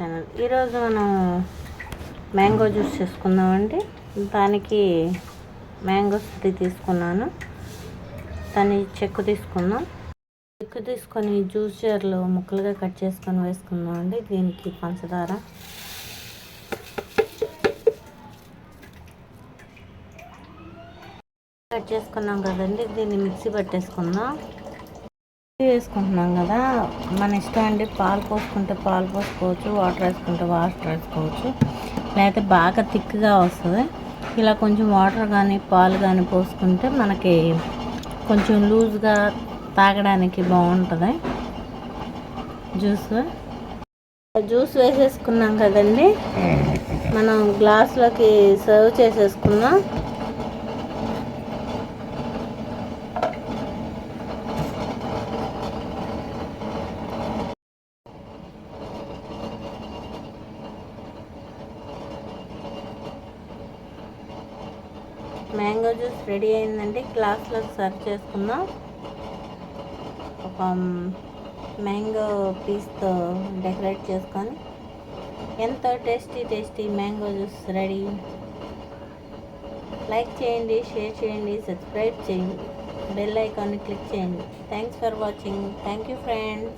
ఈరోజు మనం mango juice చేసుకుందామండి. దానికి మ్యాంగోస్ త్రీ తీసుకున్నాను. దాన్ని చెక్కు తీసుకుందాం. చెక్కు తీసుకొని జ్యూస్ జార్లో ముక్కలుగా కట్ చేసుకొని వేసుకుందాం అండి దీనికి పంచదార. కట్ చేసుకున్నాం కదండి. దీన్ని మిక్సీ పట్టేసుకుందాం. వేసుకుంటున్నాం కదా. మన ఇష్టం అండి పాలు పోసుకుంటే పాలు పోసుకోవచ్చు వాటర్ వేసుకుంటే వాటర్ వేసుకోవచ్చు. లేకపోతే బాగా థిక్గా వస్తుంది. ఇలా కొంచెం వాటర్ కానీ పాలు కానీ పోసుకుంటే మనకి కొంచెం లూజ్గా తాగడానికి బాగుంటుంది. జ్యూస్. జ్యూస్ వేసేసుకున్నాం కదండి. మనం గ్లాసులోకి సర్వ్ చేసేసుకుందాం. మ్యాంగో జ్యూస్ రెడీ అయిందండి. గ్లాస్లో సర్వ్ చేసుకుందాం. ఒక మ్యాంగో పీస్తో డెకరేట్ చేసుకొని ఎంతో tasty tasty mango juice ready. Like చేయండి షేర్ చేయండి సబ్స్క్రైబ్ చేయండి. బెల్ ఐకాన్ని క్లిక్ చేయండి. Thanks for watching. Thank you friends.